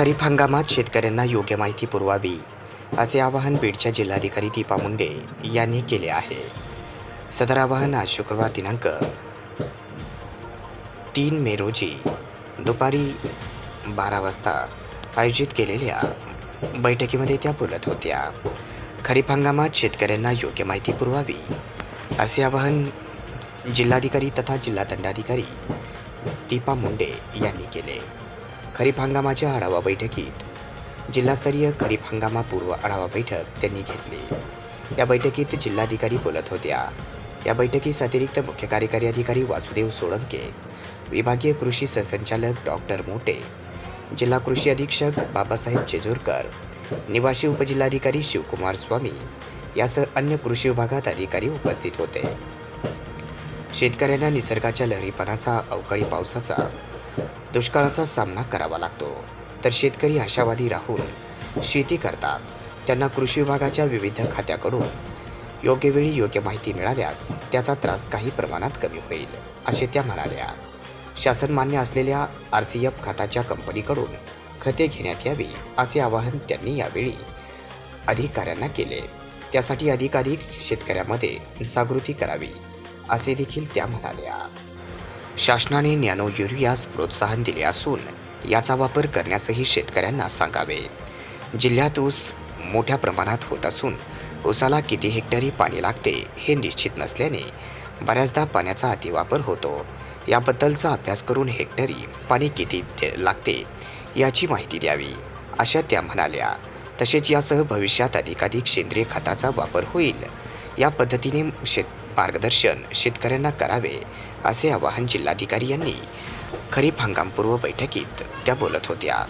खरीप हंगामात शेतकऱ्यांना योग्य माहिती पुरवावी असे आवाहन बीडच्या जिल्हाधिकारी दीपा मुंडे यांनी केले आहे. सदर आवाहन आज शुक्रवार दिनांक तीन मे रोजी दुपारी बारा वाजता आयोजित केलेल्या बैठकीमध्ये त्या बोलत होत्या. खरीप हंगामात शेतकऱ्यांना योग्य माहिती पुरवावी असे आवाहन जिल्हाधिकारी तथा जिल्हा दंडाधिकारी दीपा मुंडे यांनी केले. खरीप हंगामाच्या आढावा बैठकीत जिल्हास्तरीय खरीप हंगामापूर्व आढावा बैठक त्यांनी घेतली. या बैठकीत जिल्हाधिकारी बोलत होत्या. या बैठकीस अतिरिक्त मुख्य कार्यकारी अधिकारी वासुदेव सोळंके विभागीय कृषी सहसंचालक डॉक्टर मोटे जिल्हा कृषी अधीक्षक बाबासाहेब जेजूरकर निवासी उपजिल्हाधिकारी शिवकुमार स्वामी यासह अन्य कृषी विभागात अधिकारी उपस्थित होते. शेतकऱ्यांना निसर्गाच्या लहरीपणाचा अवकाळी पावसाचा दुष्काळाचा सामना करावा लागतो. तर शेतकरी आशावादी राहून शेती करतात. त्यांना कृषी विभागाच्या विविध खात्याकडून योग्य वेळी योग्य माहिती मिळाल्यास त्याचा त्रास काही प्रमाणात कमी होईल असे त्या म्हणाल्या. शासन मान्य असलेल्या आर सी एफ खाताच्या कंपनीकडून खते घेण्यात यावी असे आवाहन त्यांनी यावेळी अधिकाऱ्यांना केले. त्यासाठी अधिकाधिक शेतकऱ्यामध्ये जागृती करावी असे देखील त्या म्हणाल्या. शासनाने नॅनो युरियास प्रोत्साहन दिले असून याचा वापर करण्यासही शेतकऱ्यांना सांगावे. जिल्ह्यात ऊस मोठ्या प्रमाणात होत असून ऊसाला किती हेक्टरी पाणी लागते हे निश्चित नसल्याने बऱ्याचदा पाण्याचा अतिवापर होतो. याबद्दलचा अभ्यास करून हेक्टरी पाणी किती लागते याची माहिती द्यावी. अशा त्या म्हणाल्या तसेच यासह भविष्यात अधिकाधिक सेंद्रिय खताचा वापर होईल. या पद्धतीने शेत मार्गदर्शन शेतकऱ्यांना करावे असे आवाहन जिल्हाधिकारी यांनी खरीप हंगामपूर्व बैठकीत त्या बोलत होत्या.